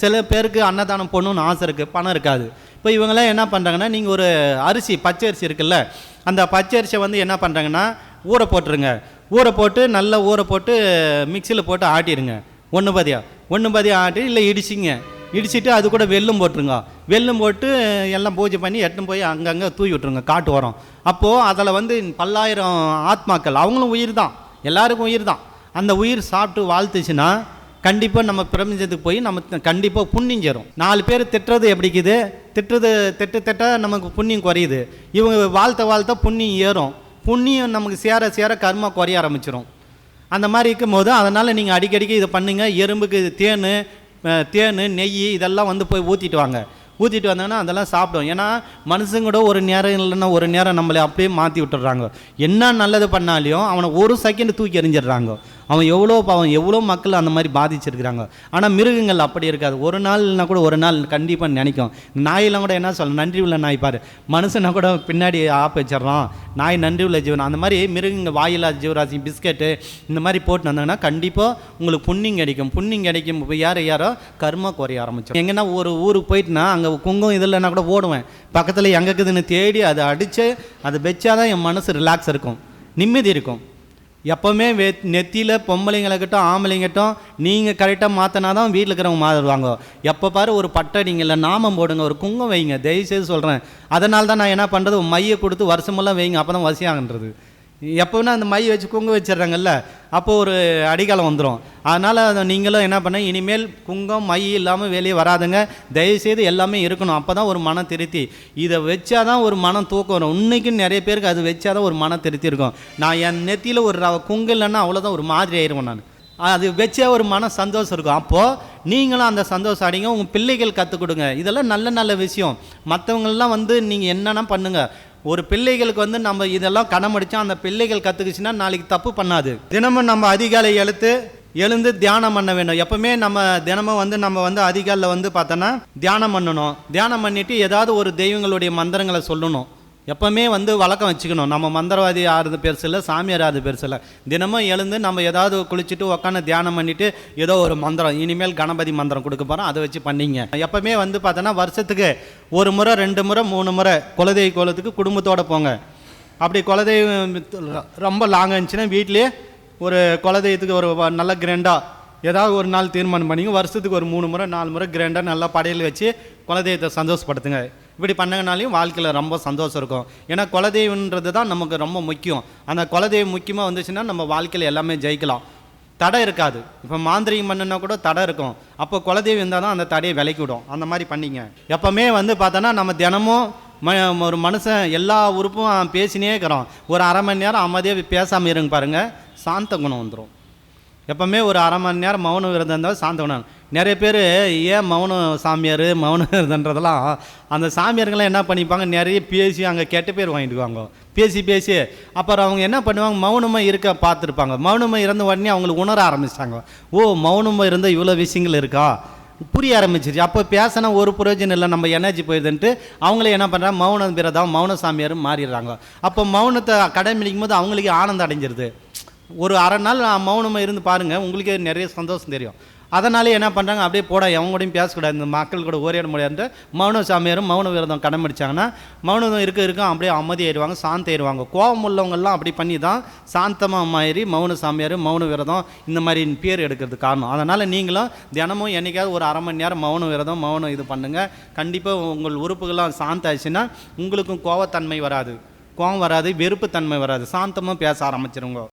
சில பேருக்கு அன்னதானம் போடணும்னு ஆசை இருக்குது பணம் இருக்காது. இப்போ இவங்கெல்லாம் என்ன பண்ணுறாங்கன்னா நீங்கள் ஒரு அரிசி பச்சை அரிசி இருக்குல்ல அந்த பச்சை அரிசியை வந்து என்ன பண்ணுறாங்கன்னா ஊற போட்டுருங்க. ஊற போட்டு நல்லா ஊற போட்டு மிக்சியில் போட்டு ஆட்டிடுங்க. ஒன்று பதியா. ஒன்று பதியா ஆட்டி இல்லை இடிச்சிங்க. இடிச்சிட்டு அது கூட வெல்லும் போட்டுருங்க. வெல்லும் போட்டு எல்லாம் பூஜை பண்ணி எட்டுன்னு போய் அங்கங்கே தூவி விட்டுருங்க காட்டு வரோம் அப்போது அதில் வந்து பல்லாயிரம் ஆத்மாக்கள் அவங்களும் உயிர் தான். எல்லாருக்கும் உயிர் தான். அந்த உயிர் சாப்பிட்டு வாழ்த்துச்சுன்னா கண்டிப்பாக நம்ம பிரபஞ்சத்துக்கு போய் நம்ம கண்டிப்பாக புண்ணியம் சேரும். நாலு பேர் திட்டுறது எப்படிக்குது திட்டுறது திட்டு திட்ட நமக்கு புண்ணியம் குறையுது. இவங்க வாழ்த்த வாழ்த்த புண்ணியம் ஏறும். புண்ணியம் நமக்கு சேர சேர கர்மா குறைய ஆரம்பிச்சிடும் அந்த மாதிரி இருக்கும்போது அதனால் நீங்கள் அடிக்கடிக்கு இதை பண்ணுங்கள் எறும்புக்கு தேன் தேன் நெய் இதெல்லாம் வந்து போய் ஊற்றிட்டு வாங்க. ஊற்றிட்டு வந்தாங்கன்னா அதெல்லாம் சாப்பிடும். ஏன்னா மனுஷங்க கூட ஒரு நேரம் இல்லைன்னா ஒரு நேரம் நம்மளை அப்படியே மாற்றி விட்டுறாங்க என்ன நல்லது பண்ணாலையும் அவனை ஒரு செகண்ட் தூக்கி எறிஞ்சிடுறாங்க. அவன் எவ்வளோ பாவம் எவ்வளோ மக்கள் அந்த மாதிரி பாதிச்சிருக்கிறாங்க. ஆனால் மிருகங்கள் அப்படி இருக்காது. ஒரு நாள்னா கூட ஒரு நாள் கண்டிப்பாக நினைக்கும். நாயெல்லாம் கூட என்ன சொல்ல நன்றி உள்ள நாய் பாரு. மனுஷனா கூட பின்னாடி ஆப் வச்சிடறான். நாய் நன்றி உள்ள ஜீவன். அந்த மாதிரி மிருகங்கள் வாயில் ஜீவராசி பிஸ்கெட்டு இந்த மாதிரி போட்டு வந்தாங்கன்னா கண்டிப்பாக உங்களுக்கு புண்ணியம் கிடைக்கும். புண்ணியம் கிடைக்கும். இப்போ யார் யாரோ கர்மா குறைய ஆரம்பிச்சோம் எங்கன்னா ஒரு ஊருக்கு போயிட்டுனா அங்கே குங்கம் இதில்னா கூட ஓடுவேன். பக்கத்தில் எங்கே இருக்குதுன்னு தேடி அதை அடித்து அதை வச்சாதான் என் மனசு ரிலாக்ஸ் இருக்கும். நிம்மதி இருக்கும். எப்போவுமே வெ நெத்தியில் பொம்பளைங்களாகட்டும் ஆம்பளைங்கட்டும் நீங்கள் கரெக்டாக மாற்றினா தான் வீட்டில் இருக்கிறவங்க மாறுவாங்க எப்போ பாரு ஒரு பட்டை நீங்கள் இல்லை நாமம் போடுங்க ஒரு குங்கம் வைங்க. தயவுசெய்து சொல்கிறேன் அதனால தான் நான் என்ன பண்ணுறது மையை கொடுத்து வருஷமெல்லாம் வைங்க. அப்போ தான் வசியாகன்றது. எப்போனா அந்த மை வச்சு குங்கு வச்சிடுறாங்கல்ல அப்போது ஒரு அடிகாலம் வந்துடும் அதனால் அதை நீங்களும் என்ன பண்ண இனிமேல் குங்கம் மை இல்லாமல் வெளியே வராதுங்க. தயவுசெய்து எல்லாமே இருக்கணும். அப்போ தான் ஒரு மன திருத்தி. இதை வச்சாதான் ஒரு மனம் தூக்கம் வரும். இன்றைக்கும் நிறைய பேருக்கு அது வச்சாதான் ஒரு மன திருத்தி இருக்கும் நான் என் நெத்தியில் ஒரு ரவ குங்கு இல்லைன்னா அவ்வளோதான் ஒரு மாதிரி ஆயிடுவேன் நான். அது வச்சே ஒரு மன சந்தோஷம் இருக்கும். அப்போது நீங்களும் அந்த சந்தோஷம் அடிங்க. உங்கள் பிள்ளைகள் கற்றுக் கொடுங்க. இதெல்லாம் நல்ல நல்ல விஷயம். மற்றவங்களெலாம் வந்து நீங்கள் என்னென்ன பண்ணுங்கள் ஒரு பிள்ளைகளுக்கு வந்து நம்ம இதெல்லாம் கணமடிச்சா அந்த பிள்ளைகள் கற்றுக்குச்சுன்னா நாளைக்கு தப்பு பண்ணாது. தினமும் நம்ம அதிகாலை எழுத்து எழுந்து தியானம் பண்ண வேண்டும். எப்பவுமே நம்ம தினமும் வந்து நம்ம வந்து அதிகாலில் வந்து பார்த்தோன்னா தியானம் பண்ணணும். தியானம் பண்ணிட்டு ஏதாவது ஒரு தெய்வங்களுடைய மந்திரங்களை சொல்லணும். எப்பவுமே வந்து வழக்கம் வச்சுக்கணும். நம்ம மந்திரவாதி ஆறுது பெருசு இல்லை சாமியார் ஆறுது பெருசு இல்லை தினமும் எழுந்து நம்ம ஏதாவது குளிச்சுட்டு உட்காந்து தியானம் பண்ணிட்டு ஏதோ ஒரு மந்திரம் இனிமேல் கணபதி மந்திரம் கொடுக்க போகிறோம் அதை வச்சு பண்ணிங்க. எப்பவுமே வந்து பார்த்தோன்னா வருஷத்துக்கு ஒரு முறை ரெண்டு முறை மூணு முறை குலதெய்வ கோலத்துக்கு குடும்பத்தோடு போங்க. அப்படி குலதெய்வம் ரொம்ப லாங் இருந்துச்சுன்னா வீட்லேயே ஒரு குலதெய்வத்துக்கு ஒரு நல்ல கிராண்டாக ஏதாவது ஒரு நாள் தீர்மானம் பண்ணிங்க. வருஷத்துக்கு ஒரு மூணு முறை நாலு முறை கிராண்டாக நல்லா படையல் வச்சு குலதெய்வத்தை சந்தோஷப்படுத்துங்க. இப்படி பண்ணங்கனாலையும் வாழ்க்கையில் ரொம்ப சந்தோஷம் இருக்கும். ஏன்னா குலதெய்வன்றது தான் நமக்கு ரொம்ப முக்கியம். அந்த குலதெய்வம் முக்கியமாக வந்துச்சுன்னா நம்ம வாழ்க்கையில் எல்லாமே ஜெயிக்கலாம். தடை இருக்காது. இப்போ மாந்திரிகம் பண்ணுனா கூட தடை இருக்கும். அப்போ குலதெய்வம் இருந்தால் தான் அந்த தடையை விலைக்கு விடும் அந்த மாதிரி பண்ணிங்க. எப்போவுமே வந்து பார்த்தோன்னா நம்ம தினமும் ம ஒரு மனுஷன் எல்லா உறுப்பும் பேசினே இருக்கிறோம் ஒரு அரை மணி நேரம் அமைதியாக பேசாமல் இருங்க பாருங்கள் சாந்த குணம் வந்துடும் எப்போவுமே ஒரு அரை மணி நேரம் மௌன விரதம் இருந்தால் சாந்த குணம். நிறைய பேர் ஏன் மௌன சாமியார் மௌன அந்த சாமியாருங்கெல்லாம் என்ன பண்ணிப்பாங்க? நிறைய பேசி அங்கே கெட்ட பேர் வாங்கிடுவாங்க பேசி பேசி. அப்புறம் அவங்க என்ன பண்ணுவாங்க? மௌனமாக இருக்க பார்த்துருப்பாங்க. மௌனமாக இருந்த உடனே அவங்களுக்கு உணர ஆரம்பிச்சிட்டாங்க. ஓ மௌனமாக இருந்தால் இவ்வளோ விஷயங்கள் இருக்கா? புரிய ஆரம்பிச்சிருச்சு. அப்போ பேசினா ஒரு பிரயோஜனம் இல்லை. நம்ம எனர்ஜி போயிடுதுன்ட்டு அவங்களே என்ன பண்ணுறாங்க மௌன விரதம் மௌன சாமியார் மாறிடுறாங்க. அப்போ மௌனத்தை கடைபிடிக்கும் போது அவங்களுக்கு ஆனந்தம் அடைஞ்சிருது. ஒரு அரை நாள் மௌனமாக இருந்து பாருங்கள் உங்களுக்கே நிறைய சந்தோஷம் தெரியும். அதனாலே என்ன பண்ணுறாங்க அப்படியே போட எவங்க கூடயும் பேசக்கூடாது. இந்த மக்கள் கூட ஓரிட முடியாது மௌன சாமியாரும் மௌன விரதம் கடைபிடிச்சாங்கன்னா மௌனம் இருக்க இருக்க அப்படியே அமைதியாயிருவாங்க சாந்தாயிருவாங்க கோபம் உள்ளவங்கெல்லாம் அப்படி பண்ணி தான் சாந்தமாக மாறி மௌன சாமியார் மௌன விரதம் இந்த மாதிரி பேர் எடுக்கிறது காரணம். அதனால் நீங்களும் தினமும் என்னைக்காவது ஒரு அரை மணி நேரம் மௌன விரதம் மௌனம் இது பண்ணுங்கள் கண்டிப்பாக உங்கள் உறுப்புகள்லாம் சாந்த ஆச்சுன்னா உங்களுக்கும் கோவத்தன்மை வராது. கோவம் வராது வெறுப்புத்தன்மை வராது. சாந்தமாக பேச ஆரம்பிச்சிருங்க.